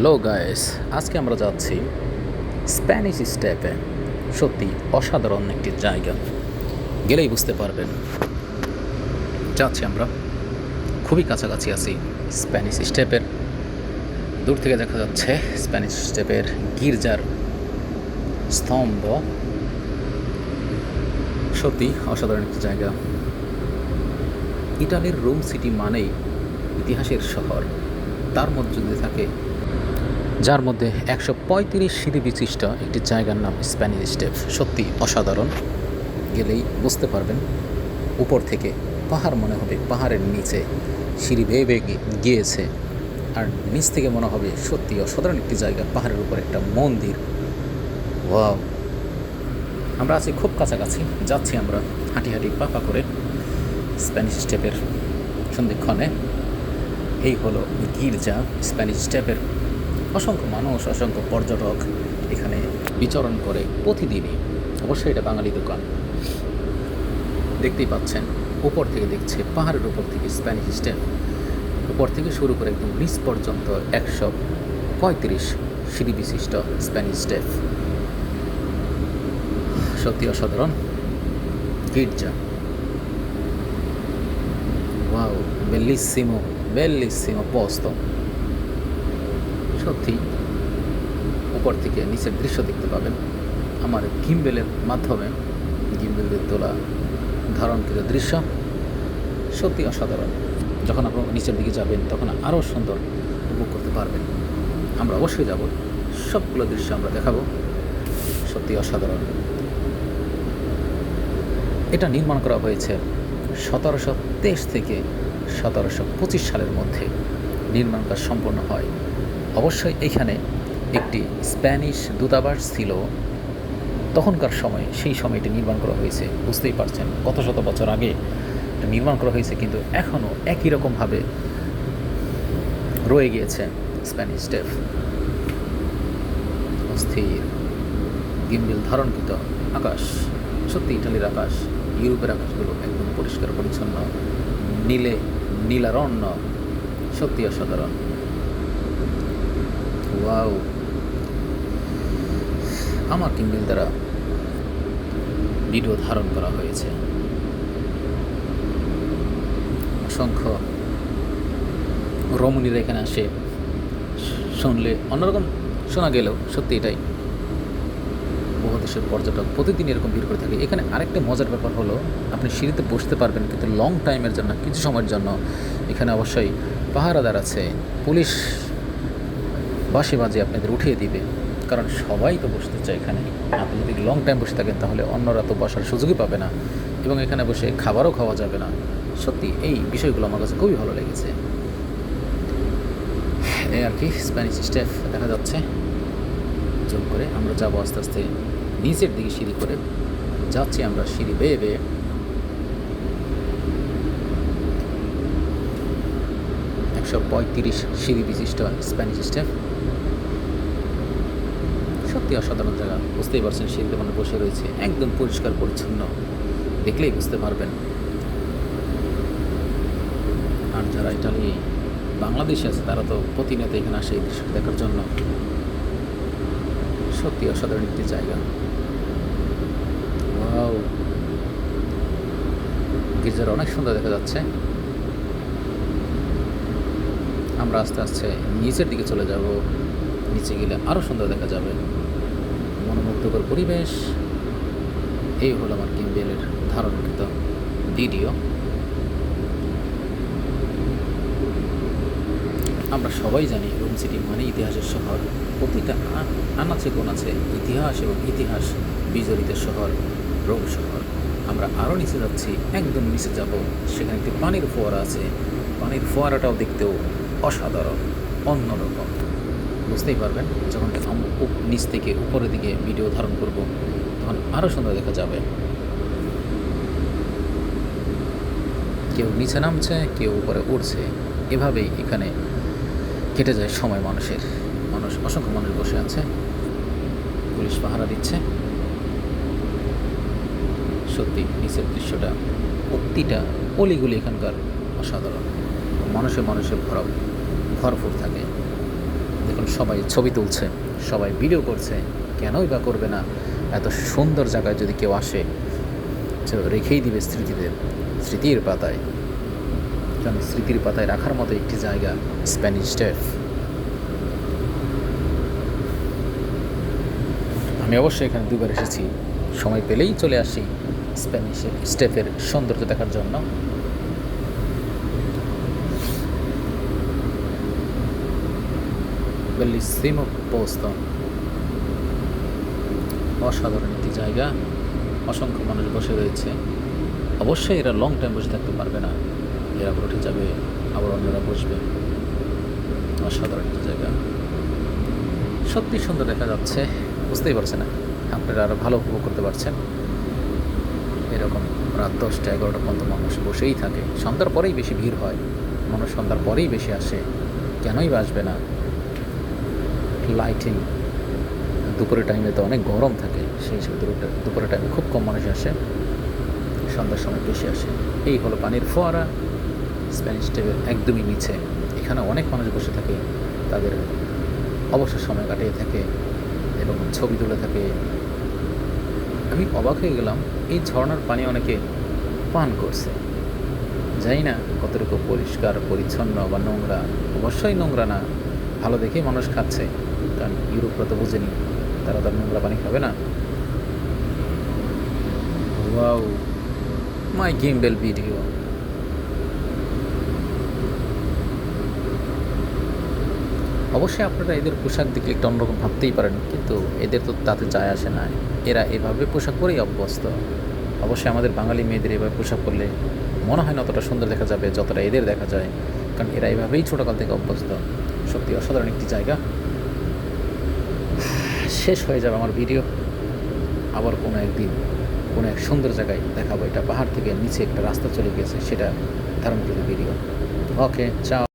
Hello guys, আজকে আমরা যাচ্ছি স্প্যানিশ স্টেপে। সত্যি অসাধারণ একটি জায়গা। গেলেই বুঝতে পারবেন। যাচ্ছি আমরা। খুবই কাছাকাছি আছি স্প্যানিশ স্টেপের। দূর থেকে দেখা যাচ্ছে স্প্যানিশ স্টেপের গির্জার স্তম্ভ। সত্যি অসাধারণ একটি জায়গা। ইটালির রোম সিটি মানেই ইতিহাসের শহর। তার মধ্যে যদি থাকে যার মধ্যে একশো পঁয়ত্রিশ সিঁড়ি বিশিষ্ট একটি জায়গার নাম স্প্যানিশ স্টেপ। সত্যি অসাধারণ। গেলেই বুঝতে পারবেন উপর থেকে পাহাড় মনে হবে পাহাড়ের নিচে। সিঁড়ি বেয়ে বেয়ে গিয়েছে। আর নিচ থেকে মনে হবে সত্যি অসাধারণ একটি জায়গা, পাহাড়ের উপর একটা মন্দির। ওয়াও। আমরা আছি খুব কাছাকাছি। যাচ্ছি আমরা হাঁটি হাঁটি পা পা করে স্প্যানিশ স্টেপের সন্ধিক্ষণে। এই হলো গির্জা স্প্যানিশ স্টেপের অসংখ্য মানুষ, অসংখ্য পর্যটক এখানে বিচরণ করে প্রতিদিনই। অবশ্যই এটা বাঙালি দোকান। দেখতেই পাচ্ছেন, উপর থেকে দেখছে, পাহাড়ের উপর থেকে স্প্যানিশ স্টেপ উপর থেকে শুরু করে একদম নিচ পর্যন্ত একশো পঁয়ত্রিশ সিঁড়ি বিশিষ্ট স্প্যানিশ স্টেপ সত্যি অসাধারণ। গির্জা। ওয়াও বেলিসিমো বেলিসিমো পোস্তো সত্যি উপর থেকে নিচের দৃশ্য দেখতে পাবেন। আমার গিম্বেলের মাধ্যমে, গিম্বেলের তোলা ধারণকৃত দৃশ্য, সত্যি অসাধারণ। যখন আপনার নিচের দিকে যাবেন, তখন আরও সুন্দর উপভোগ করতে পারবেন। আমরা অবশ্যই যাব। সবগুলো দৃশ্য আমরা দেখাবো। সত্যি অসাধারণ। এটা নির্মাণ করা হয়েছে সতেরোশো তেইশ থেকে সতেরোশো পঁচিশ সালের মধ্যে। নির্মাণ কাজ সম্পন্ন হয় অবশ্যই এখানে একটি স্প্যানিশ দূতাবাস ছিল। তখনকার সময় সেই সময় এটি নির্মাণ করা হয়েছে, বুঝতেই পারছেন। কত শত বছর আগে এটা নির্মাণ করা হয়েছে, কিন্তু এখনও একই রকমভাবে রয়ে গিয়েছে স্প্যানিশ স্টেপ অস্থির, গিম্বিল ধারণকৃত আকাশ। সত্যি ইটালির আকাশ, ইউরোপের আকাশগুলো একদম পরিষ্কার পরিচ্ছন্ন নীলে, নীলারণ্য সত্যি অসাধারণ। ওয়াও আমার কিম্বিল দ্বারা ভিডিও ধারণ করা হয়েছে। অসংখ্য রমণীরা এখানে আসে। শুনলে অন্যরকম শোনা গেলেও সত্যি এটাই। বহু দেশের পর্যটক প্রতিদিন এরকম ভিড় করে থাকে। এখানে আরেকটা মজার ব্যাপার হলো, আপনি সিঁড়িতে বসতে পারবেন কিন্তু লং টাইমের জন্য, কিছু সময়ের জন্য। এখানে অবশ্যই পাহারাদার আছে, পুলিশ বাসে বাজে আপনাদের উঠিয়ে দিবে। কারণ সবাই তো বসতে চায় এখানে। আপনি যদি লং টাইম বসে থাকেন, তাহলে অন্যরা তো বসার সুযোগই পাবে না। এবং এখানে বসে খাবারও খাওয়া যাবে না। সত্যি, এই বিষয়গুলো আমার কাছে খুবই ভালো লেগেছে। এই আর কি স্প্যানিশ স্টেপ দেখা যাচ্ছে। জোর করে আমরা যাব আস্তে আস্তে নিচের দিকে সিঁড়ি করে। যাচ্ছি আমরা সিঁড়ি বেয়ে বেয়ে। একশো পঁয়ত্রিশ সিঁড়ি বিশিষ্ট স্প্যানিশ স্টেপ সত্যি অসাধারণ জায়গা। বুঝতেই পারছেন, সিঁড়িতে মানে বসে রয়েছে। একদম পরিষ্কার, পরিচ্ছন্ন। দেখলেই বুঝতে পারবেন। আর যারা ইটালি বাংলাদেশে আছে, তারা তো প্রতিনিয়ত এখানে আসে এই দৃশ্য দেখার জন্য। সত্যি অসাধারণ একটি জায়গা। গির্জার অনেক সুন্দর দেখা যাচ্ছে। আমরা আস্তে আস্তে নিচের দিকে চলে যাব। নিচে গেলে আরও সুন্দর দেখা যাবে। মনোমুগ্ধকর পরিবেশ। এই হলো আমার কিমবেলের ধারণকৃত ভিডিও। আমরা সবাই জানি রোম সিটি মানে ইতিহাসের শহর। প্রতিটা আনাচে কোনাচে ইতিহাস এবং ইতিহাস বিজড়িত শহর, রোম শহর। আমরা আরও নিচে যাচ্ছি, একদম নিচে যাব। সেখানে একটি পানির ফোয়ারা আছে। পানির ফোয়ারাটাও দেখতেও অসাধারণ, অন্যরকম। বুঝতেই পারবেন, যখন নিচ থেকে উপরের দিকে ভিডিও ধারণ করব, তখন আরও সুন্দর দেখা যাবে। কেউ নিচে নামছে, কেউ উপরে উঠছে। এভাবেই এখানে কেটে যায় সময় মানুষের। মানুষ, অসংখ্য মানুষ বসে আছে। পুলিশ পাহারা দিচ্ছে। সত্যি, নিচের দৃশ্যটা প্রতিটা অলিগুলি এখানকার অসাধারণ। মানুষে মানুষে ভরা ভরপুর থাকে। দেখুন, সবাই ছবি তুলছে, সবাই ভিডিও করছে, কেনই বা করবে না? এত সুন্দর জায়গায় যদি কেউ আসে রেখেই দিবে স্মৃতিতে, স্মৃতির পাতায়। কারণ স্মৃতির পাতায় রাখার মতো একটি জায়গা স্প্যানিশ স্টেফ আমি অবশ্যই এখানে দুবার এসেছি। সময় পেলেই চলে আসি স্প্যানিশ স্টেফের সৌন্দর্য দেখার জন্য। Bellissimo posto অসাধারণ একটি জায়গা। অসংখ্য মানুষ বসে রয়েছে। অবশ্যই এরা লং টাইম বসে থাকতে পারবে না। এরা উঠে যাবে, আবার অন্যরা বসবে। অসাধারণ একটি জায়গা। সত্যি সুন্দর দেখা যাচ্ছে। বুঝতেই পারছে না আপনারা আরও ভালো উপভোগ করতে পারছেন। এরকম রাত দশটা, এগারোটা পর্যন্ত মানুষ বসেই থাকে। সন্ধ্যার পরেই বেশি ভিড় হয়। মানুষ সন্ধ্যার পরেই বেশি আসে। কেনই বা আসবে না? লাইটিং দুপুরের টাইমে তো অনেক গরম থাকে, সেই হিসেবে দুপুরের টাইমে খুব কম মানুষ আসে, সন্ধ্যার সময় বেশি আসে। এই হলো পানির ফোয়ারা স্প্যানিশ টেবিল একদমই নিচে। এখানে অনেক মানুষ বসে থাকে, তাদের অবসর সময় কাটিয়ে থাকে এবং ছবি তুলে থাকে। আমি অবাক হয়ে গেলাম, এই ঝর্ণার পানি অনেকে পান করছে। জানি না কতটুকু পরিষ্কার, পরিচ্ছন্ন বা নোংরা, অবশ্যই নোংরা না। ভালো দেখেই মানুষ খাচ্ছে। কারণ ইউরোপরা তো বুঝেনি, তারা তার নোংরা পানি খাবে না। ওয়াও, মাই গেমবেল ভিডিও অবশ্যই আপনারা এদের পোশাক দেখলে একটু অন্যরকম ভাবতেই পারেন, কিন্তু এদের তো তাতে যায় আসে না। এরা এভাবে পোশাক পরেই অভ্যস্ত। অবশ্যই আমাদের বাঙালি মেয়েদের এভাবে পোশাক পরলে মনে হয় না অতটা সুন্দর দেখা যাবে, যতটা এদের দেখা যায়। কারণ এরা এভাবেই ছোটোকাল থেকে অভ্যস্ত। সত্যি অসাধারণ একটি জায়গা। শেষ হয়ে যাবে আমার ভিডিও। আবার কোনো একদিন, কোনো এক সুন্দর জায়গায় দেখাবো। এটা পাহাড় থেকে নিচে একটা রাস্তা চলে গেছে সেটা ধারণ করে ভিডিও। ওকে, চাও।